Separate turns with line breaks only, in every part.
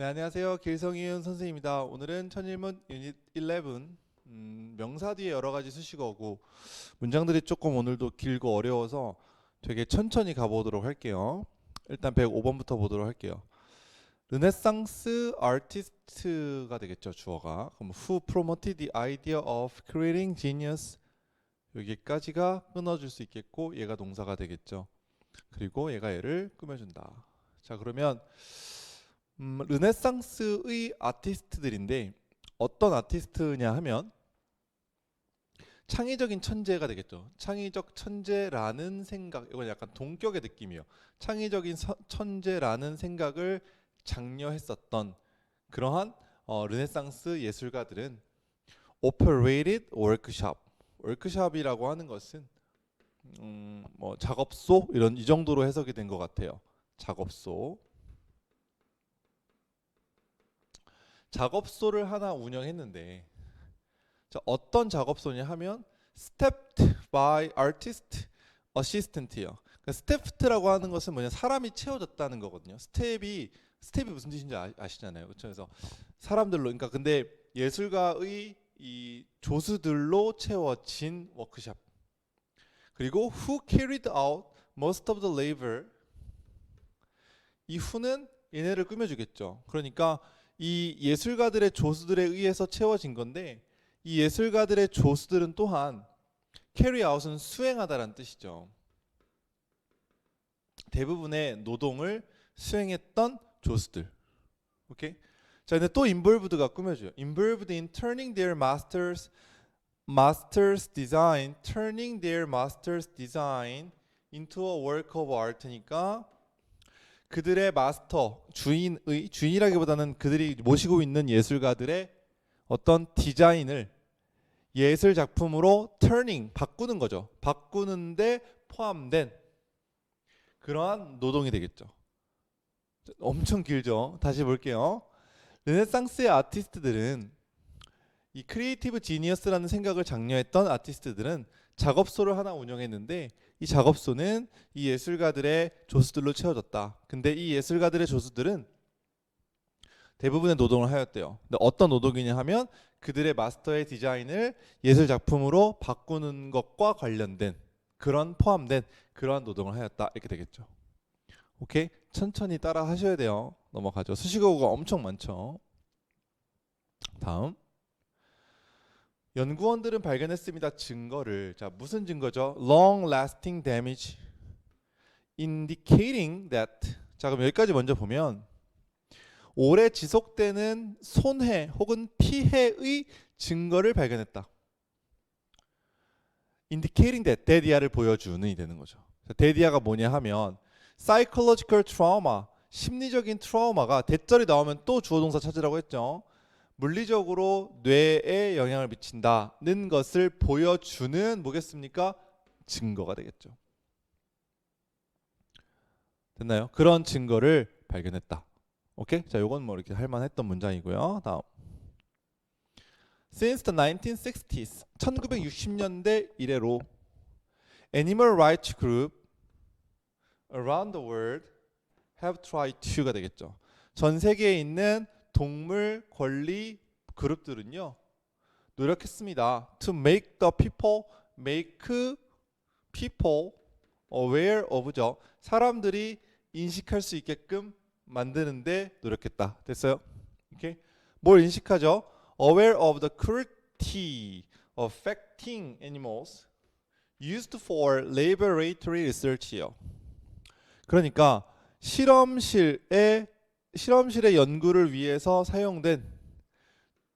네, 안녕하세요. 길성이은 선생님입니다. 오늘은 천일문 유닛 11 음, 명사 뒤에 여러 가지 수식어고 문장들이 조금 오늘도 길고 어려워서 되게 천천히 가보도록 할게요. 일단 105번부터 보도록 할게요. 르네상스 아티스트가 되겠죠, 주어가. 그럼 who promoted the idea of creating genius 여기까지가 끊어줄 수 있겠고 얘가 동사가 되겠죠. 그리고 얘가 얘를 꾸며준다. 자, 그러면 음, 르네상스의 아티스트들인데 어떤 아티스트냐 하면 창의적인 천재가 되겠죠. 창의적 천재라는 생각, 이건 약간 동격의 느낌이에요. 창의적인 서- 천재라는 생각을 장려했었던 그러한 어, 르네상스 예술가들은 operated workshop, workshop이라고 하는 것은 음, 뭐 작업소 이런 이 정도로 해석이 된 것 같아요. 작업소. 작업소를 하나 운영했는데 자, 어떤 작업소냐 하면 stepped by artist assistant이요. 그러니까 stepped라고 하는 것은 뭐냐 사람이 채워졌다는 거거든요. 스텝이 스텝이 무슨 뜻인지 아, 아시잖아요. 그렇죠? 그래서 사람들로 그러니까 근데 예술가의 이 조수들로 채워진 워크샵. 그리고 who carried out most of the labor 이 who는 얘네를 꾸며주겠죠. 그러니까 이 예술가들의 조수들에 의해서 채워진 건데 이 예술가들의 조수들은 또한 carry out은 수행하다라는 뜻이죠. 대부분의 노동을 수행했던 조수들. 오케이? 자, 근데 또 involved가 꾸며줘요. involved in turning their masters master's design, turning their master's design into a work of art니까 그들의 마스터 주인의 주인이라기보다는 그들이 모시고 있는 예술가들의 어떤 디자인을 예술 작품으로 turning 바꾸는 거죠. 바꾸는데 포함된 그러한 노동이 되겠죠. 엄청 길죠. 다시 볼게요. 르네상스의 아티스트들은 이 크리에이티브 지니어스라는 생각을 장려했던 아티스트들은 작업소를 하나 운영했는데 이 작업소는 이 예술가들의 조수들로 채워졌다. 근데 이 예술가들의 조수들은 대부분의 노동을 하였대요. 근데 어떤 노동이냐 하면 그들의 마스터의 디자인을 예술 작품으로 바꾸는 것과 관련된 그런 포함된 그러한 노동을 하였다. 이렇게 되겠죠. 오케이? 천천히 따라 하셔야 돼요. 넘어가죠. 수식어가 엄청 많죠. 다음. 연구원들은 발견했습니다. 증거를. 자, 무슨 증거죠? long lasting damage indicating that. 자, 그럼 여기까지 먼저 보면 오래 지속되는 손해 혹은 피해의 증거를 발견했다. indicating that 데디아를 보여주는 이 되는 거죠. 자, 데디아가 뭐냐 하면 psychological trauma 심리적인 트라우마가 대절이 나오면 또 주어 동사 찾으라고 했죠. 물리적으로 뇌에 영향을 미친다는 것을 보여주는 뭐겠습니까? 증거가 되겠죠. 됐나요? 그런 증거를 발견했다. 오케이? 자, 요건 뭐 이렇게 할 만했던 문장이고요. 다음. Since the 1960s, 1960년대 이래로 Animal Rights Group around the world have tried to가 되겠죠. 전 세계에 있는 동물 권리 그룹들은요 노력했습니다. To make the people make people aware of죠. 사람들이 인식할 수 있게끔 만드는데 노력했다. 됐어요? 오케이. 뭘 인식하죠? Aware of the cruelty affecting animals used for laboratory research요. 그러니까 실험실에 실험실의 연구를 위해서 사용된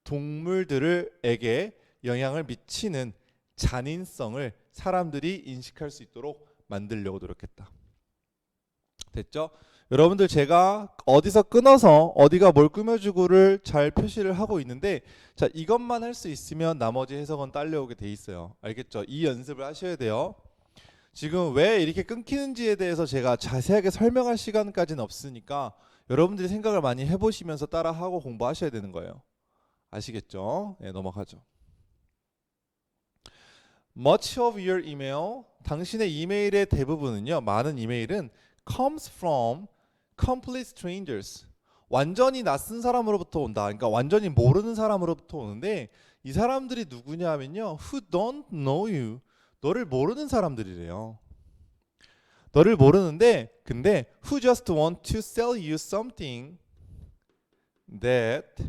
동물들에게 영향을 미치는 잔인성을 사람들이 인식할 수 있도록 만들려고 노력했다. 됐죠? 여러분들 제가 어디서 끊어서 어디가 뭘 꾸며주고를 잘 표시를 하고 있는데 자 이것만 할 수 있으면 나머지 해석은 딸려오게 돼 있어요. 알겠죠? 이 연습을 하셔야 돼요. 지금 왜 이렇게 끊기는지에 대해서 제가 자세하게 설명할 시간까지는 없으니까 여러분들이 생각을 많이 해보시면서 따라하고 공부하셔야 되는 거예요. 아시겠죠? 네, 넘어가죠. Much of your email, 당신의 이메일의 대부분은요, 많은 이메일은 comes from complete strangers, 완전히 낯선 사람으로부터 온다. 그러니까 완전히 모르는 사람으로부터 오는데 이 사람들이 누구냐면요. Who don't know you. 너를 모르는 사람들이래요. 너를 모르는데 근데 who just want to sell you something that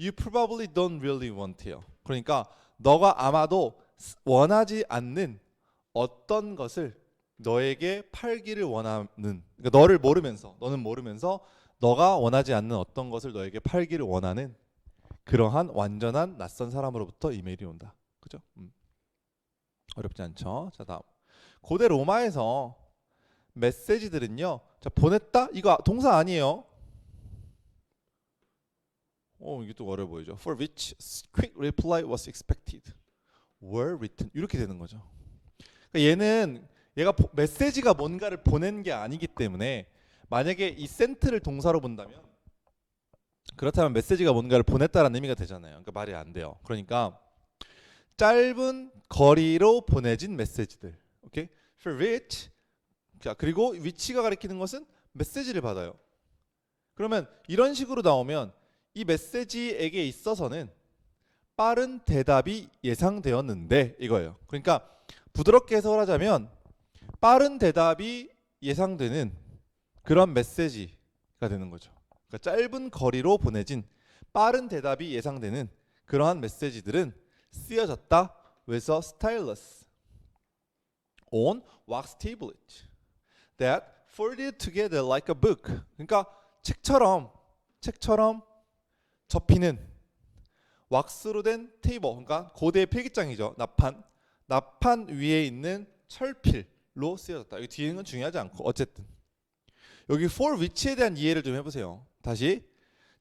you probably don't really want요. 그러니까 너가 아마도 원하지 않는 어떤 것을 너에게 팔기를 원하는 그러니까 너를 모르면서 너는 모르면서 너가 원하지 않는 어떤 것을 너에게 팔기를 원하는 그러한 완전한 낯선 사람으로부터 이메일이 온다. 그죠? 음. 어렵지 않죠? 자 다음 고대 로마에서 메시지들은요. 자 보냈다 이거 동사 아니에요. 어 이게 또 어려 보이죠. For which quick reply was expected. were written 이렇게 되는 거죠. 그러니까 얘는 얘가 보- 메시지가 뭔가를 보낸 게 아니기 때문에 만약에 이 센트를 동사로 본다면 그렇다면 메시지가 뭔가를 보냈다라는 의미가 되잖아요. 그러니까 말이 안 돼요. 그러니까 짧은 거리로 보내진 메시지들. 오케이? For which 자, 그리고 위치가 가리키는 것은 메시지를 받아요. 그러면 이런 식으로 나오면 이 메시지에게 있어서는 빠른 대답이 예상되었는데 이거예요. 그러니까 부드럽게 해석을 하자면 빠른 대답이 예상되는 그런 메시지가 되는 거죠. 그러니까 짧은 거리로 보내진 빠른 대답이 예상되는 그러한 메시지들은 쓰여졌다. 왜서 stylus on wax tablet that folded together like a book. 그러니까 책처럼 책처럼 접히는 왁스로 된 테이블, 그러니까 고대 필기장이죠. 나판, 나판 위에 있는 철필로 쓰여졌다. 여기 뒤에 있는 건 중요하지 않고 어쨌든 여기 for which에 대한 이해를 좀 해보세요. 다시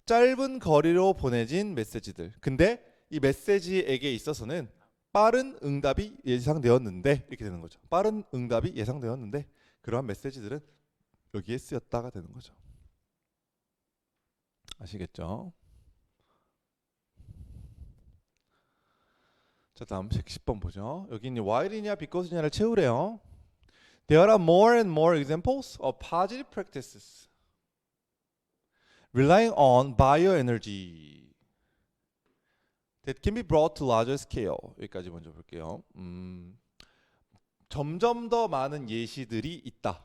짧은 거리로 보내진 메시지들. 근데 이 메시지에게 있어서는 빠른 응답이 예상되었는데 이렇게 되는 거죠. 빠른 응답이 예상되었는데 그러한 메시지들은 여기에 쓰였다가 되는 거죠. 아시겠죠? 자 다음 10번 보죠. 여기 있는 while이냐 because냐를 채우래요. There are more and more examples of positive practices relying on bioenergy that can be brought to larger scale. 여기까지 먼저 볼게요. 음, 점점 더 많은 예시들이 있다.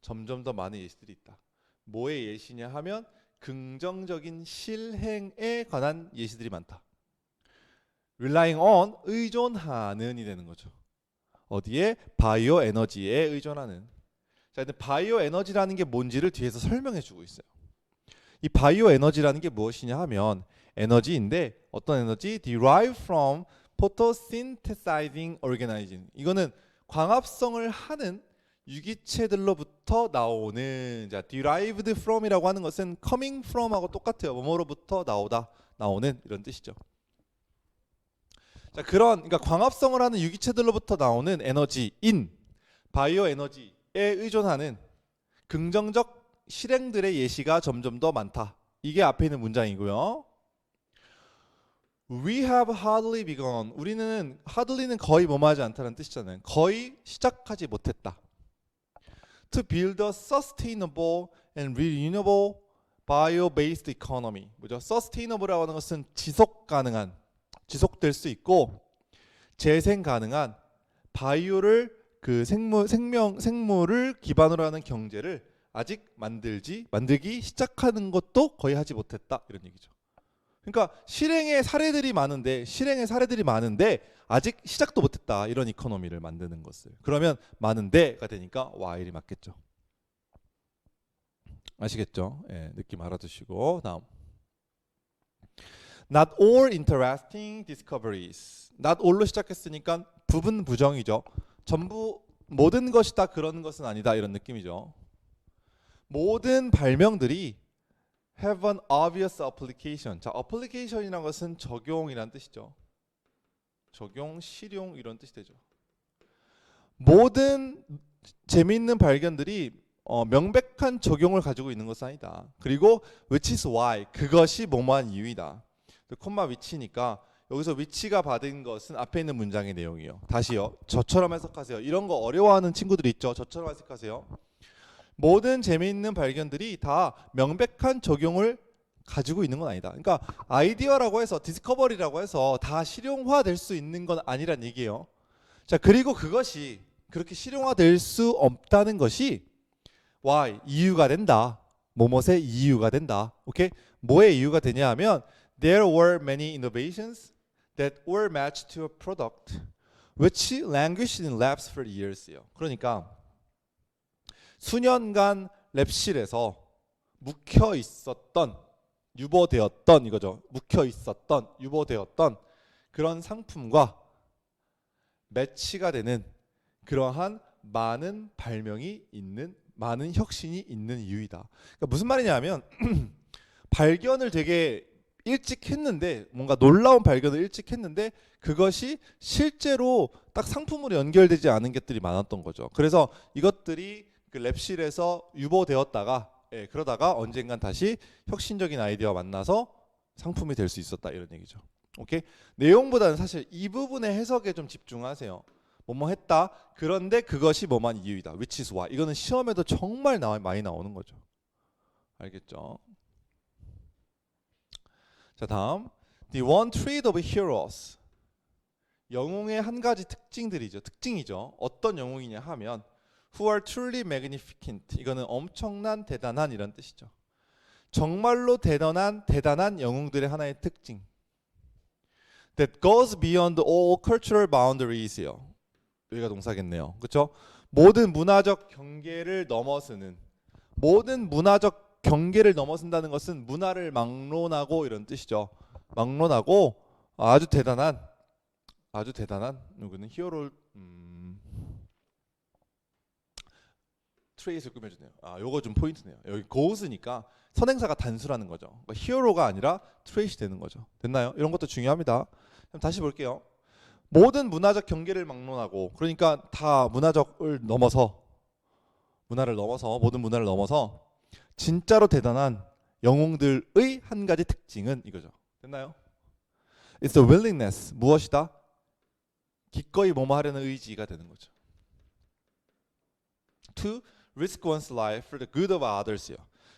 점점 더 많은 예시들이 있다. 뭐의 예시냐 하면 긍정적인 실행에 관한 예시들이 많다. relying on 의존하는이 되는 거죠. 어디에 바이오 에너지에 의존하는. 자, 근데 바이오 에너지라는 게 뭔지를 뒤에서 설명해 주고 있어요. 이 바이오 에너지라는 게 무엇이냐 하면 에너지인데 어떤 에너지? derive from photosynthesizing organism. 이거는 광합성을 하는 유기체들로부터 나오는 자 derived from이라고 하는 것은 coming from하고 똑같아요. 뭐뭐로부터 나오다 나오는 이런 뜻이죠. 자 그런 그러니까 광합성을 하는 유기체들로부터 나오는 에너지인 바이오 에너지에 의존하는 긍정적 실행들의 예시가 점점 더 많다. 이게 앞에 있는 문장이고요. We have hardly begun. 우리는 hardly는 거의 뭐뭐하지 않다는 뜻이잖아요. 거의 시작하지 못했다. To build a sustainable and renewable bio-based economy. 뭐죠? sustainable이라고 하는 것은 지속 가능한, 지속될 수 있고 재생 가능한 바이오를 그 생물 생명 생물을 기반으로 하는 경제를 아직 만들지 만들기 시작하는 것도 거의 하지 못했다 이런 얘기죠. 그러니까 실행의 사례들이 많은데 실행의 사례들이 많은데 아직 시작도 못했다 이런 이코노미를 만드는 것을 그러면 많은데가 되니까 while이 맞겠죠. 아시겠죠? 예, 느낌 알아두시고 다음. Not all interesting discoveries. Not all로 시작했으니까 부분 부정이죠. 전부 모든 것이 다 그런 것은 아니다 이런 느낌이죠. 모든 발명들이 have an obvious application. 자, application이라는 것은 적용이란 뜻이죠. 적용, 실용 이런 뜻이 되죠. 모든 재미있는 발견들이 어, 명백한 적용을 가지고 있는 것은 아니다. 그리고 which is why 그것이 뭐뭐한 이유이다. 그 콤마 위치니까 여기서 위치가 받은 것은 앞에 있는 문장의 내용이요. 다시요. 저처럼 해석하세요. 이런 거 어려워하는 친구들이 있죠. 저처럼 해석하세요. 모든 재미있는 발견들이 다 명백한 적용을 가지고 있는 건 아니다. 그러니까 아이디어라고 해서 디스커버리라고 해서 다 실용화될 수 있는 건 아니란 얘기예요. 자, 그리고 그것이 그렇게 실용화될 수 없다는 것이 why 이유가 된다. 뭐뭇의 이유가 된다. 오케이? 뭐의 이유가 되냐 하면 there were many innovations that were matched to a product which languished in labs for years요. 그러니까 수년간 랩실에서 묵혀 있었던 유보되었던 이거죠. 묵혀 있었던 유보되었던 그런 상품과 매치가 되는 그러한 많은 발명이 있는 많은 혁신이 있는 이유이다. 그러니까 무슨 말이냐면 발견을 되게 일찍 했는데 뭔가 놀라운 발견을 일찍 했는데 그것이 실제로 딱 상품으로 연결되지 않은 것들이 많았던 거죠. 그래서 이것들이 그 랩실에서 유보되었다가 예, 그러다가 언젠간 다시 혁신적인 아이디어가 만나서 상품이 될 수 있었다 이런 얘기죠. 오케이? 내용보다는 사실 이 부분의 해석에 좀 집중하세요. 뭐뭐 했다. 그런데 그것이 뭐만 이유이다. which is why. 이거는 시험에도 정말 나, 많이 나오는 거죠. 알겠죠? 자, 다음. The one trait of heroes. 영웅의 한 가지 특징들이죠. 특징이죠. 어떤 영웅이냐 하면 who are truly magnificent. 이거는 엄청난 대단한 이런 뜻이죠. 정말로 대단한 대단한 영웅들의 하나의 특징. That goes beyond all cultural boundaries요. 여기가 동사겠네요. 그렇죠? 모든 문화적 경계를 넘어서는 모든 문화적 경계를 넘어선다는 것은 문화를 막론하고 이런 뜻이죠. 막론하고 아주 대단한 아주 대단한 누구는 히어로를 음, 트레이스를 꾸며주네요. 아, 요거 좀 포인트네요. 여기 고우스니까 선행사가 단수라는 거죠. 그러니까 히어로가 아니라 트레이시 되는 거죠. 됐나요? 이런 것도 중요합니다. 그럼 다시 볼게요. 모든 문화적 경계를 막론하고 그러니까 다 문화적을 넘어서 문화를 넘어서 모든 문화를 넘어서 진짜로 대단한 영웅들의 한 가지 특징은 이거죠. 됐나요? It's the willingness 무엇이다? 기꺼이 뭐뭐 하려는 의지가 되는 거죠. To risk one's life for the good of others요.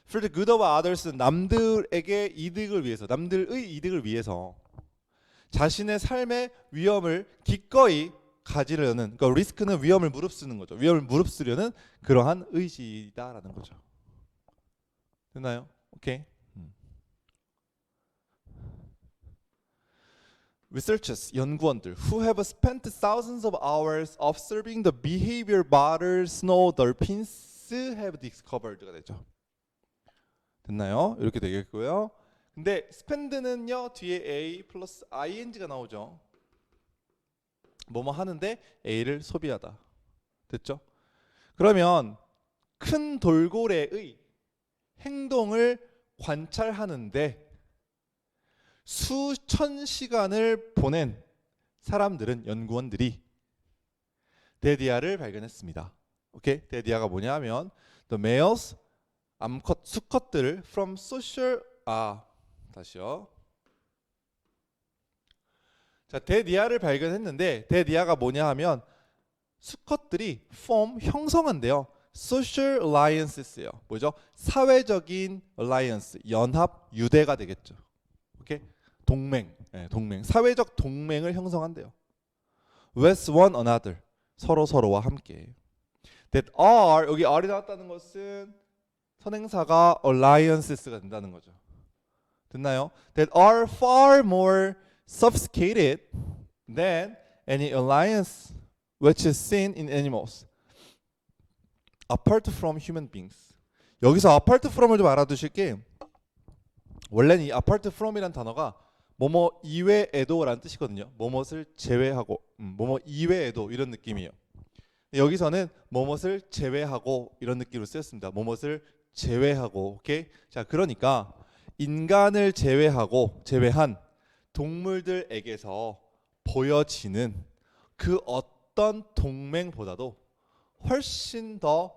For the good of others는 남들에게 이득을 위해서, 남들의 이득을 위해서 자신의 삶의 위험을 기꺼이 가지려는 그러니까 리스크는 위험을 무릅쓰는 거죠. 위험을 무릅쓰려는 그러한 의지다라는 거죠. 됐나요? 오케이. 음. Researchers 연구원들 who have spent thousands of hours observing the behavior of snow dolphins have discovered가 되죠. 됐나요? 이렇게 되겠고요. 근데 spend는요 뒤에 a 플러스 ing가 나오죠. 뭐뭐 하는데 a를 소비하다. 됐죠? 그러면 큰 돌고래의 행동을 관찰하는데 수천 시간을 보낸 사람들은 연구원들이 데디아를 발견했습니다. 오케이? 데디아가 뭐냐면 the males 암컷 수컷들을 from social 아 다시요. 자, 데디아를 발견했는데 데디아가 뭐냐 하면 수컷들이 form 형성한대요. social alliances예요. 뭐죠? 사회적인 alliance, 연합 유대가 되겠죠. 오케이? 동맹, 예, 동맹, 사회적 동맹을 형성한대요. with one another, 서로 서로와 함께. That are 여기 are이 나왔다는 것은 선행사가 alliances가 된다는 거죠. 됐나요? That are far more sophisticated than any alliance which is seen in animals. apart from human beings. 여기서 apart from을 좀 알아두실 게 원래는 이 apart from이란 단어가 뭐뭐 이외에도라는 뜻이거든요. 뭐뭇을 제외하고, 음, 뭐뭐 이외에도 이런 느낌이에요. 여기서는 뭐뭇을 제외하고 이런 느낌으로 쓰였습니다. 뭐뭇을 제외하고, 오케이? 자, 그러니까 인간을 제외하고 제외한 동물들에게서 보여지는 그 어떤 동맹보다도 훨씬 더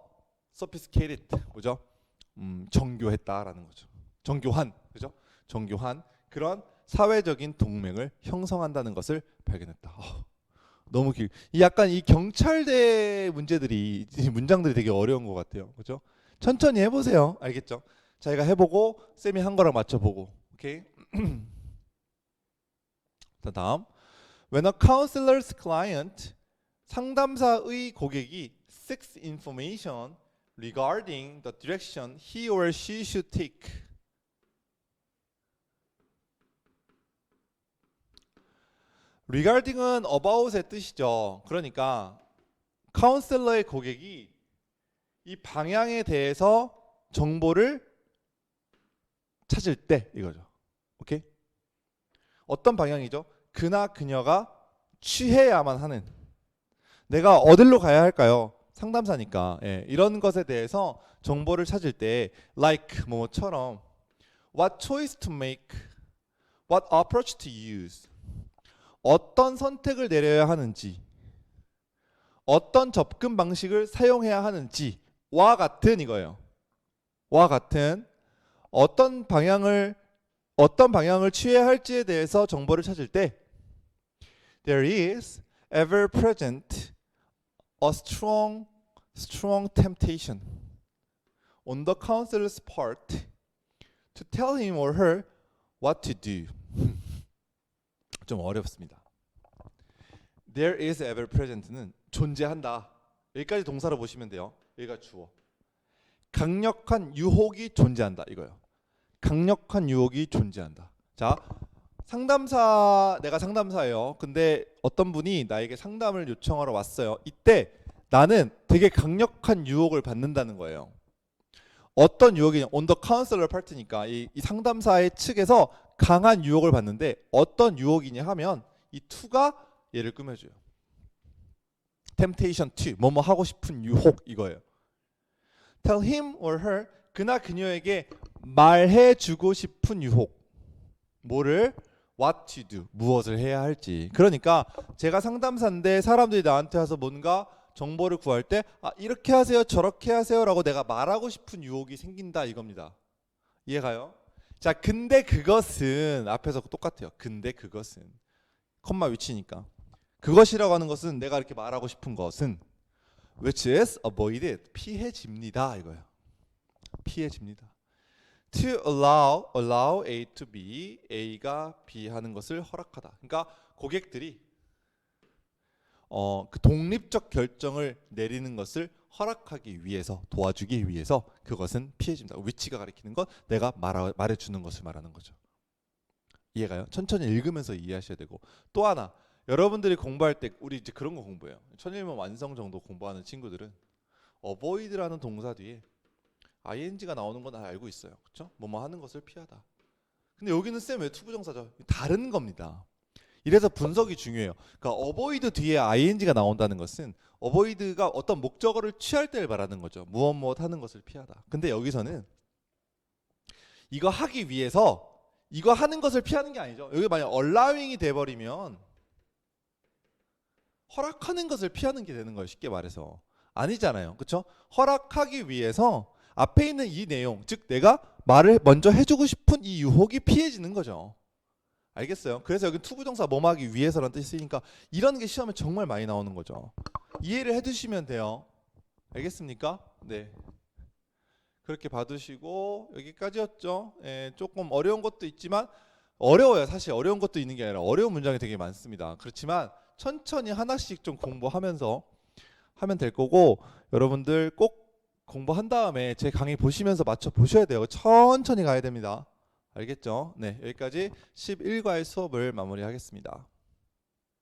sophisticated 뭐죠? 음, 정교했다라는 거죠. 정교한 그죠? 정교한 그런 사회적인 동맹을 형성한다는 것을 발견했다. 어, 너무 길. 이 약간 이 경찰대 문제들이 이 문장들이 되게 어려운 것 같아요. 그죠? 천천히 해보세요. 알겠죠? 자기가 해보고 쌤이 한 거랑 맞춰보고. 오케이. 자 다음. When a counselor's client 상담사의 고객이 seeks information regarding the direction he or she should take. Regarding은 about의 뜻이죠. 그러니까 카운셀러의 고객이 이 방향에 대해서 정보를 찾을 때 이거죠. 오케이? 어떤 방향이죠? 그나 그녀가 취해야만 하는 내가 어디로 가야 할까요? 상담사니까 예, 이런 것에 대해서 정보를 찾을 때 like 뭐처럼 what choice to make, what approach to use 어떤 선택을 내려야 하는지 어떤 접근 방식을 사용해야 하는지와 같은 이거예요. 와 같은 어떤 방향을 어떤 방향을 취해야 할지에 대해서 정보를 찾을 때 there is ever present a strong strong temptation on the counselor's part to tell him or her what to do. 좀 어렵습니다. There is ever present는 존재한다. 여기까지 동사로 보시면 돼요. 여기가 주어. 강력한 유혹이 존재한다 이거요. 강력한 유혹이 존재한다. 자, 상담사 내가 상담사예요. 근데 어떤 분이 나에게 상담을 요청하러 왔어요. 이때 나는 되게 강력한 유혹을 받는다는 거예요. 어떤 유혹이냐? the counselor part니까 이, 이 상담사의 측에서 강한 유혹을 받는데 어떤 유혹이냐 하면 이 to가 얘를 꾸며줘요. temptation to 뭐뭐 하고 싶은 유혹 이거예요. tell him or her 그나 그녀에게 말해주고 싶은 유혹 뭐를 what to do 무엇을 해야 할지 그러니까 제가 상담사인데 사람들이 나한테 와서 뭔가 정보를 구할 때 아, 이렇게 하세요 저렇게 하세요라고 내가 말하고 싶은 유혹이 생긴다 이겁니다 이해가요? 자 근데 그것은 앞에서 똑같아요. 근데 그것은 컴마 위치니까. 그것이라고 하는 것은 내가 이렇게 말하고 싶은 것은 which is avoided 피해집니다 이거예요. 피해집니다. To allow allow A to B A가 B 하는 것을 허락하다. 그러니까 고객들이 어, 그 독립적 결정을 내리는 것을 허락하기 위해서 도와주기 위해서 그것은 피해집니다. 위치가 가리키는 건 내가 말하, 말해주는 것을 말하는 거죠. 이해가요? 천천히 읽으면서 이해하셔야 되고 또 하나 여러분들이 공부할 때 우리 이제 그런 거 공부해요. 천일문 완성 정도 공부하는 친구들은 avoid라는 동사 뒤에 ing가 나오는 건 다 알고 있어요. 그렇죠? 뭐뭐 하는 것을 피하다. 근데 여기는 쌤 왜 투부정사죠? 다른 겁니다. 이래서 분석이 중요해요. 그러니까 avoid 뒤에 ing가 나온다는 것은 avoid가 어떤 목적어를 취할 때를 말하는 거죠. 무엇 무엇 하는 것을 피하다. 근데 여기서는 이거 하기 위해서 이거 하는 것을 피하는 게 아니죠. 여기 만약 allowing이 돼 버리면 허락하는 것을 피하는 게 되는 거예요. 쉽게 말해서. 아니잖아요. 그렇죠? 허락하기 위해서 앞에 있는 이 내용, 즉 내가 말을 먼저 해주고 싶은 이 유혹이 피해지는 거죠. 알겠어요? 그래서 여기 투부정사 뭐하기 위해서라는 뜻이 쓰니까 이런 게 시험에 정말 많이 나오는 거죠. 이해를 해두시면 돼요. 알겠습니까? 네. 그렇게 봐두시고 여기까지였죠. 예, 조금 어려운 것도 있지만 어려워요. 사실 어려운 것도 있는 게 아니라 어려운 문장이 되게 많습니다. 그렇지만 천천히 하나씩 좀 공부하면서 하면 될 거고 여러분들 꼭 공부한 다음에 제 강의 보시면서 맞춰 보셔야 돼요. 천천히 가야 됩니다. 알겠죠? 네, 여기까지 11과의 수업을 마무리하겠습니다.